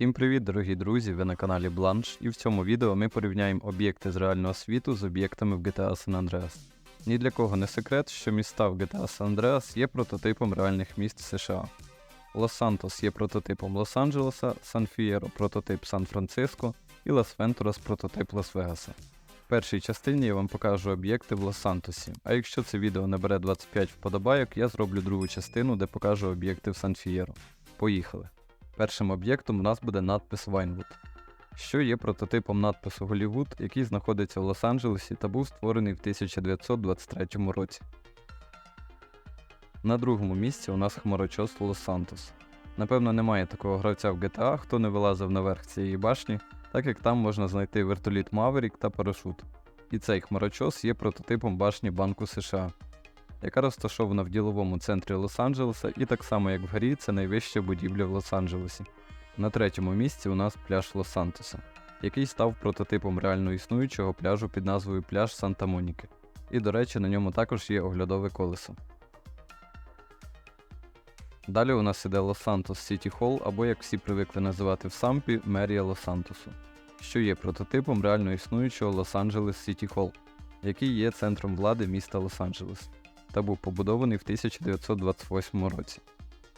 Всім привіт, дорогі друзі! Ви на каналі Бланш, і в цьому відео ми порівняємо об'єкти з реального світу з об'єктами в GTA San Andreas. Ні для кого не секрет, що міста в GTA San Andreas є прототипом реальних міст США. Лос-Сантос є прототипом Лос-Анджелеса, Сан-Фієро прототип Сан-Франциско і Лас-Вентурас прототип Лас-Вегаса. В першій частині я вам покажу об'єкти в Лос-Сантосі, а якщо це відео набере 25 вподобайок, я зроблю другу частину, де покажу об'єкти в Сан-Фієро. Поїхали! Першим об'єктом у нас буде надпис Vinewood, що є прототипом надпису Голлівуд, який знаходиться в Лос-Анджелесі та був створений в 1923 році. На другому місці у нас хмарочос Лос-Сантос. Напевно, немає такого гравця в GTA, хто не вилазив наверх цієї башні, так як там можна знайти вертоліт Maverick та парашут. І цей хмарочос є прототипом башні Банку США, яка розташована в діловому центрі Лос-Анджелеса, і так само як в горі, це найвища будівля в Лос-Анджелесі. На третьому місці у нас пляж Лос-Сантоса, який став прототипом реально існуючого пляжу під назвою Пляж Санта-Моніки. І, до речі, на ньому також є оглядове колесо. Далі у нас іде Лос-Сантос Сіті Холл, або як всі привикли називати в Сампі, мерія Лос-Сантосу, що є прототипом реально існуючого Лос-Анджелес Сіті Холл, який є центром влади міста Лос-Анджелес та був побудований в 1928 році.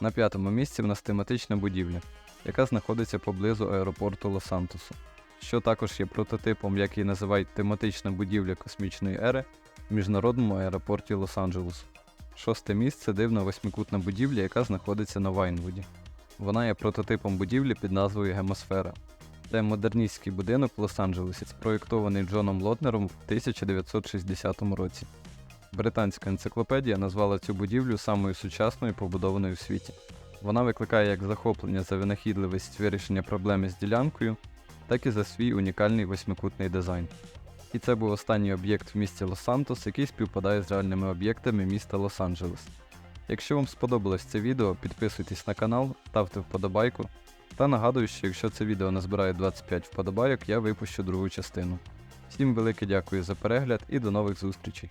На п'ятому місці в нас тематична будівля, яка знаходиться поблизу аеропорту Лос-Сантосу, що також є прототипом, як її називають тематична будівля космічної ери в міжнародному аеропорті Лос-Анджелесу. Шосте місце дивна восьмикутна будівля, яка знаходиться на Вайнвуді. Вона є прототипом будівлі під назвою Гемосфера. Це модерністський будинок в Лос-Анджелесі, спроєктований Джоном Лотнером в 1960 році. Британська енциклопедія назвала цю будівлю самою сучасною побудованою в світі. Вона викликає як захоплення за винахідливість вирішення проблеми з ділянкою, так і за свій унікальний восьмикутний дизайн. І це був останній об'єкт в місті Лос-Сантос, який співпадає з реальними об'єктами міста Лос-Анджелес. Якщо вам сподобалось це відео, підписуйтесь на канал, ставте вподобайку. Та нагадую, що якщо це відео назбирає 25 вподобайок, я випущу другу частину. Всім велике дякую за перегляд і до нових зустрічей!